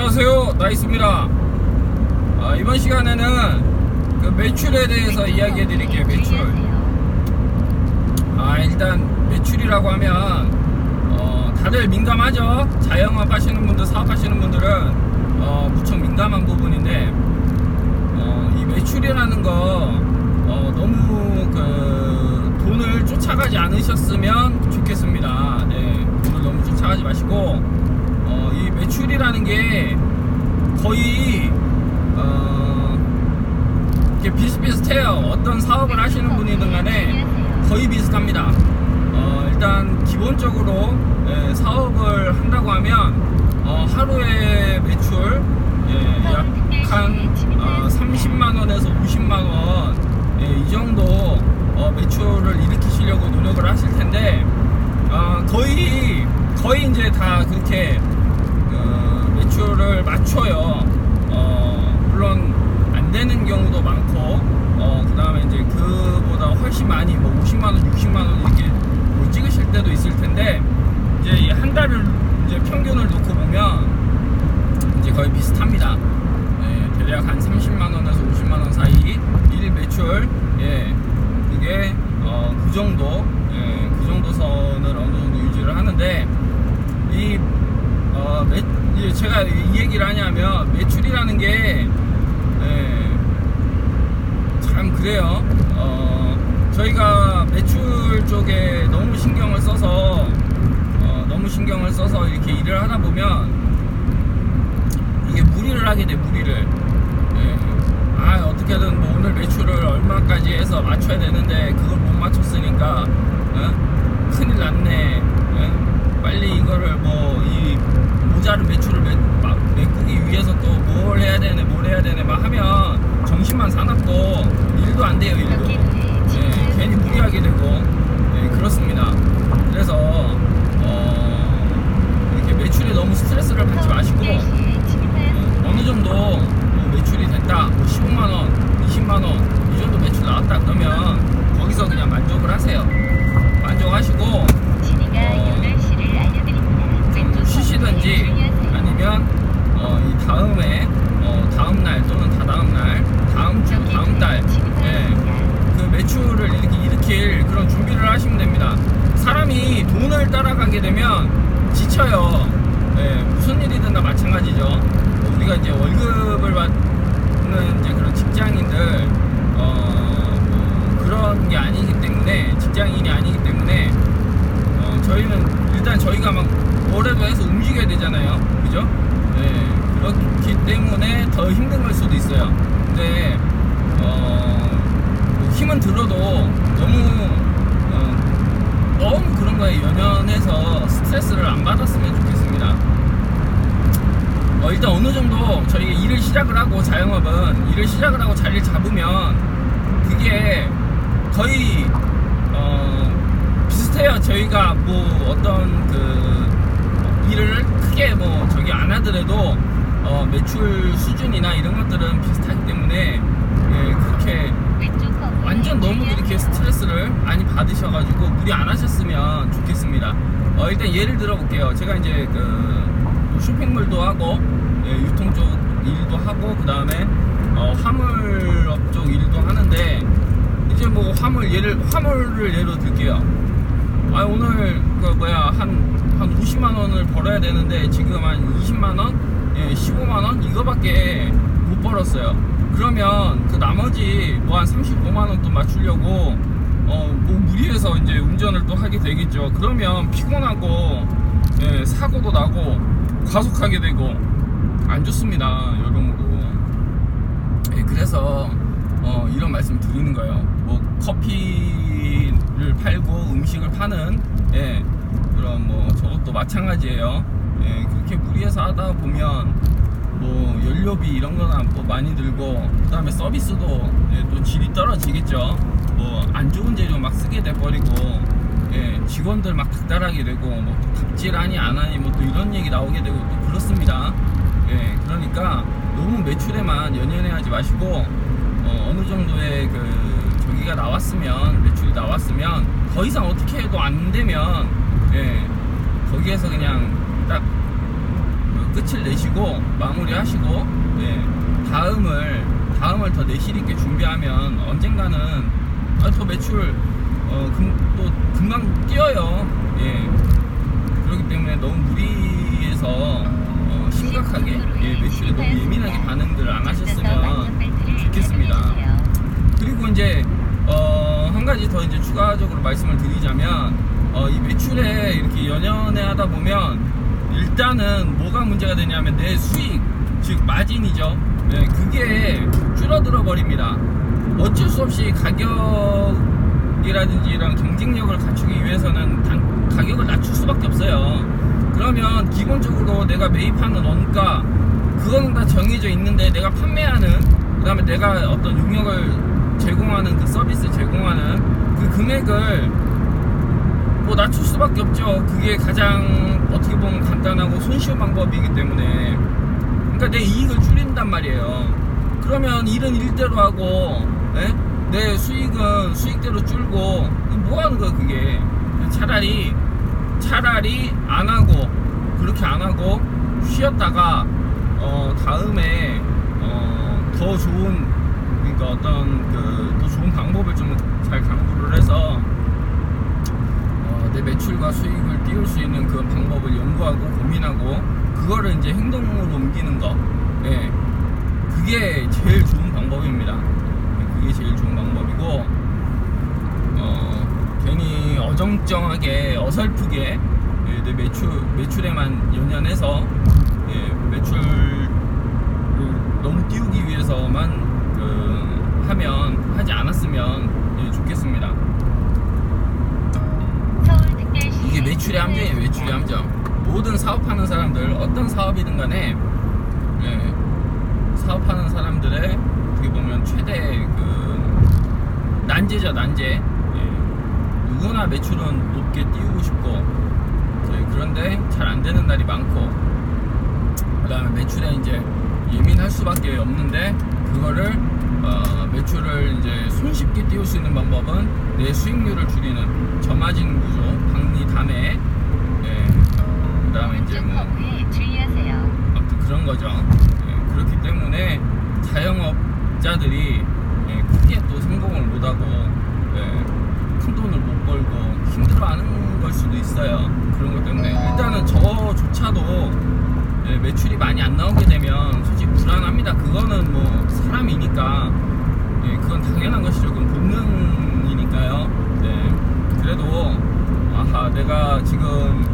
안녕하세요. 나이스입니다. 아, 이번 시간에는 그 매출에 대해서 이야기해 드릴게요 매출. 아 일단 매출이라고 하면 어, 다들 민감하죠? 자영업 하시는 분들 사업 하시는 분들은 어, 무척 민감한 부분인데 어, 이 매출이라는 거 어, 너무 그 돈을 쫓아가지 않으셨으면 좋겠습니다. 네, 돈을 너무 쫓아가지 마시고 매출이라는 게 거의 어, 비슷비슷해요. 어떤 사업을 하시는 분이든 간에 거의 비슷합니다. 어, 일단 기본적으로 예, 사업을 한다고 하면 어, 하루에 매출 예, 약한 어, 30만 원에서 50만 원, 예, 이 정도 어, 매출을 일으키시려고 노력을 하실 텐데 어, 거의 거의 이제 다 그렇게 어, 매출을 맞춰요. 어, 물론 안 되는 경우도 많고, 어, 그 다음에 이제 그보다 훨씬 많이, 뭐 50만원, 60만원 이렇게 뭐 찍으실 때도 있을 텐데, 이제 이한 달을 이제 평균을 놓고 보면, 이제 거의 비슷합니다. 예, 대략 한 30만원에서 50만원 사이, 일 매출, 예, 그게, 어, 그 정도, 예, 그 정도 선을 어느 정도 유지를 하는데, 이 어, 매, 이제 제가 이 얘기를 하냐면 매출이라는 게 예, 참 그래요. 어, 저희가 매출 쪽에 너무 신경을 써서 어, 너무 신경을 써서 이렇게 일을 하다 보면 이게 무리를 하게 돼 무리를. 예. 아 어떻게든 뭐 오늘 매출을 얼마까지 해서 맞춰야 되는데 그걸 못 맞췄으니까 어? 큰일 났네. 예? 빨리 이거를 뭐 이 모자른 매출을 매, 막 메꾸기 위해서 또 뭘 해야 되네 뭘 해야 되네 막 하면 정신만 사납고 일도 안 돼요 일도. 예, 괜히 무리하게 되고 예, 그렇습니다. 그래서 어, 이렇게 매출에 너무 스트레스를 받지 마시고 어, 어느 정도 뭐 매출이 됐다, 뭐 15만 원, 20만 원, 이 정도 매출 나왔다 그러면 거기서 그냥 만족을 하세요. 만족하시고 좀 쉬시든지 아니면 어, 이 다음에 어, 다음 날 또는 다다음 날, 다음 주, 다음 달, 예, 그 매출을 이렇게 일으킬 그런 준비를 하시면 됩니다. 사람이 돈을 따라가게 되면 지쳐요. 예, 무슨 일이든 다 마찬가지죠. 우리가 이제 월급을 받는 이제 그런 직장인들, 어, 뭐 그런 게 아니기 때문에, 직장인이 아니기 때문에, 어, 저희는 일단 저희가 막 뭐라도 해서 움직여야 되잖아요. 그죠? 네, 그렇기 때문에 더 힘든 걸 수도 있어요. 근데, 어, 뭐 힘은 들어도 너무, 어, 너무 그런 거에 연연해서 스트레스를 안 받았으면 좋겠습니다. 어, 일단 어느 정도 저희가 일을 시작을 하고 자영업은 일을 시작을 하고 자리를 잡으면 그게 거의 어, 비슷해요. 저희가 뭐 어떤 그 일을 크게 뭐 저기 안 하더라도 어, 매출 수준이나 이런 것들은 비슷하기 때문에 예, 그렇게 완전 너무 그렇게 스트레스를 많이 받으셔가지고 무리 안 하셨으면 좋겠습니다. 어, 일단 예를 들어 볼게요. 제가 이제 그 쇼핑몰도 하고 예, 유통 쪽 일도 하고 그 다음에 어, 화물업 쪽 일도 하는데 이제 뭐 화물 예를 화물을 예로 들게요. 아 오늘 그 뭐야 한한 50만 원을 벌어야 되는데 지금 한 20만 원, 예, 15만 원 이거밖에 못 벌었어요. 그러면 그 나머지 뭐 한 35만 원 또 맞추려고 어뭐 무리해서 이제 운전을 또 하게 되겠죠. 그러면 피곤하고 예, 사고도 나고 과속하게 되고 안 좋습니다, 여러모로. 예, 그래서 어, 이런 말씀 드리는 거예요. 뭐 커피를 팔고 음식을 파는 예, 그런 뭐 저것도 마찬가지예요. 예, 그렇게 무리해서 하다 보면 뭐 연료비 이런 거나 또 많이 들고 그 다음에 서비스도 예, 또 질이 떨어지겠죠. 뭐 안 좋은 재료 막 쓰게 돼 버리고 예, 직원들 막 닥달하게 되고 뭐또 갑질하니 안 하니 뭐 또 이런 얘기 나오게 되고 또 그렇습니다. 예, 그러니까 너무 매출에만 연연해 하지 마시고 어, 어느 정도의 그 저기가 나왔으면 매출이 나왔으면 더 이상 어떻게 해도 안 되면 예, 거기에서 그냥 딱 끝을 내시고 마무리하시고 예, 다음을 다음을 더 내실 있게 준비하면 언젠가는 아, 더 매출 어, 금, 또 금방 뛰어요. 예. 그렇기 때문에 너무 무리해서 어, 심각하게 예, 매출에 너무 예민하게 반응들을 안 하셨으면 좋겠습니다. 그리고 이제 어, 한 가지 더 이제 추가적으로 말씀을 드리자면 어, 이 매출에 이렇게 연연해 하다 보면 일단은 뭐가 문제가 되냐면 내 수익 즉 마진이죠. 네, 그게 줄어들어 버립니다. 어쩔 수 없이 가격 이라든지 이런 경쟁력을 갖추기 위해서는 단- 가격을 낮출 수밖에 없어요. 그러면 기본적으로 내가 매입하는 원가 그거는 다 정해져 있는데 내가 판매하는 그다음에 내가 어떤 용역을 제공하는 그 서비스 제공하는 그 금액을 뭐 낮출 수밖에 없죠. 그게 가장 어떻게 보면 간단하고 손쉬운 방법이기 때문에 그러니까 내 이익을 줄인단 말이에요. 그러면 일은 일대로 하고 예? 내 수익은 수익대로 줄고 뭐 하는 거야 그게 차라리 차라리 안 하고 그렇게 안 하고 쉬었다가 어 다음에 어더 좋은 그러니까 어떤 그 더 좋은 방법을 좀 잘 강구를 해서 어, 내 매출과 수익을 띄울 수 있는 그 방법을 연구하고 고민하고 그거를 이제 행동으로 옮기는 거 예. 그게 제일 좋은 방법입니다 예, 그게 제일 좋은 방법이고 어, 괜히 어정쩡하게 어설프게 예, 내 매출 매출에만 연연해서 예, 매출을 너무 띄우기 위해서만 그 하면 하지 않았으면 예, 좋겠습니다. 이게 매출의 함정이에요. 매출의 함정. 모든 사업하는 사람들 어떤 사업이든 간에 예, 사업하는 사람들의 어떻게 보면 최대 그 난제죠 난제. 예, 누구나 매출은 높게 띄우고 싶고 예, 그런데 잘 안 되는 날이 많고 그 다음에 매출에 이제 예민할 수밖에 없는데 그거를 어, 매출을 이제 손쉽게 띄울 수 있는 방법은 내 수익률을 줄이는 저마진 구조, 박리 담에 예, 그 다음에 이제 뭐 주의하세요. 아무튼 그런 거죠. 예, 그렇기 때문에 자영업자들이 예, 크게 또 못하고 예, 큰 돈을 못 벌고 힘들어하는 걸 수도 있어요. 그런 것 때문에 일단은 저조차도 예, 매출이 많이 안 나오게 되면 솔직히 불안합니다. 그거는 뭐 사람이니까 예, 그건 당연한 것이죠. 그건 본능이니까요. 네. 그래도 아하 내가 지금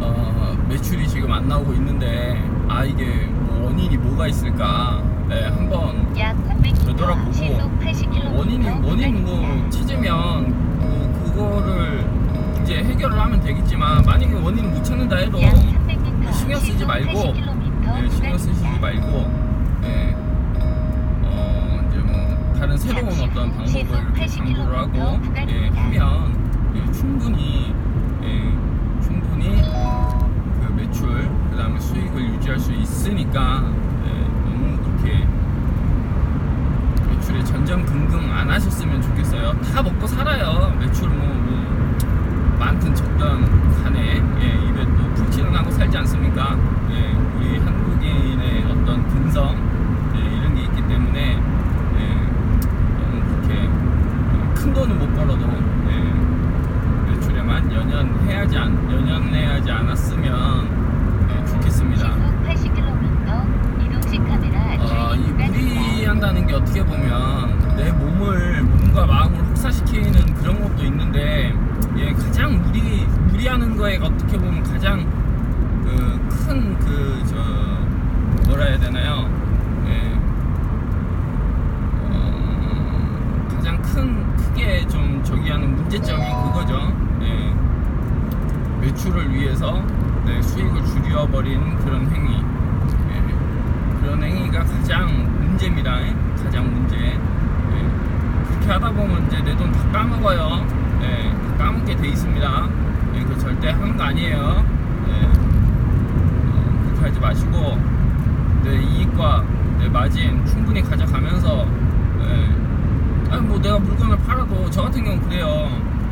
어, 매출이 지금 안 나오고 있는데 아 이게 뭐 원인이 뭐가 있을까 네, 한번 약 300m 되돌아보고 시속 80km 어, 원인이 원인 뭐 찾으면 뭐 그거를 이제 해결을 하면 되겠지만 만약에 원인을 못 찾는다 해도 약 300m 신경 쓰지 말고 네, 신경 쓰시지 말고 네, 어, 이제 뭐 다른 새로운 어떤 방법을 강구를 하고 예, 하면 예, 충분히 예, 충분히 그 매출 그다음에 수익을 유지할 수 있으니까 예, 너무 그렇게 매출에 전전긍긍 안 하셨으면 좋겠어요. 다 먹고 살아요. 매출 뭐, 뭐 많든 적든 간에 예, 입에 또 풀칠은 하고 살지 않습니까? 예, 우리 한국인의 어떤 근성 예, 이런 게 있기 때문에 예, 너무 그렇게 큰 돈은 못 벌어도 예, 매출에만 연연해야지 않, 연연해야지 않았으면 예, 좋겠습니다. 시속 80km 이동식 카메라 어, 이 주의 구간입니다. 무리한다는 게 어떻게 보면 내 몸을 몸과 마음을 혹사시키는 그런 것도 있는데 예, 가장 무리 무리하는 거에 어떻게 보면 가장 그 큰 그 저 뭐라 해야 되나요? 예, 어, 가장 큰 크게 좀 저기 하는 문제점이 그거죠. 예, 매출을 위해서 내 수익을 줄여버린 그런 행위. 예, 그런 행위가 가장 문제입니다. 예? 가장 문제. 예. 그렇게 하다 보면 이제 내 돈 다 까먹어요. 예, 다 까먹게 돼 있습니다. 예, 그 절대 하는 거 아니에요. 예. 어, 그렇게 하지 마시고 내 이익과 내 마진 충분히 가져가면서 예. 아니 뭐 내가 물건을 팔아도 저 같은 경우 그래요.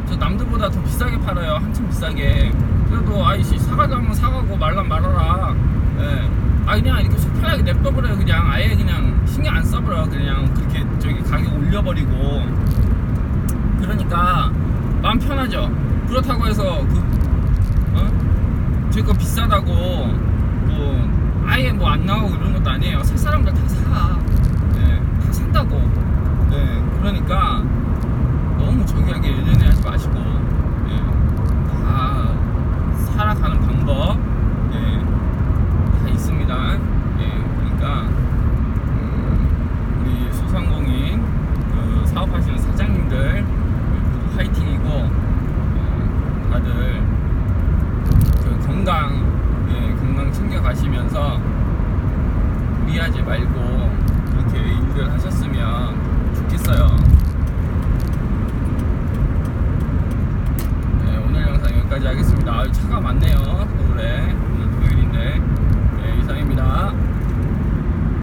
저 남들보다 더 비싸게 팔아요. 한참 비싸게. 그래도 아이씨 사가자면 사가고 말란 말아라. 예. 아 그냥 이렇게 속 편하게 냅둬버려요 그냥 아예 그냥 신경 안 써버려 그냥 그렇게 저기 가격 올려버리고 그러니까 마음 편하죠 그렇다고 해서 그 어? 저희 거 비싸다고 뭐 아예 뭐 안 나오고 이런 것도 아니에요 살 사람들 다 사 예, 다 산다고 예, 그러니까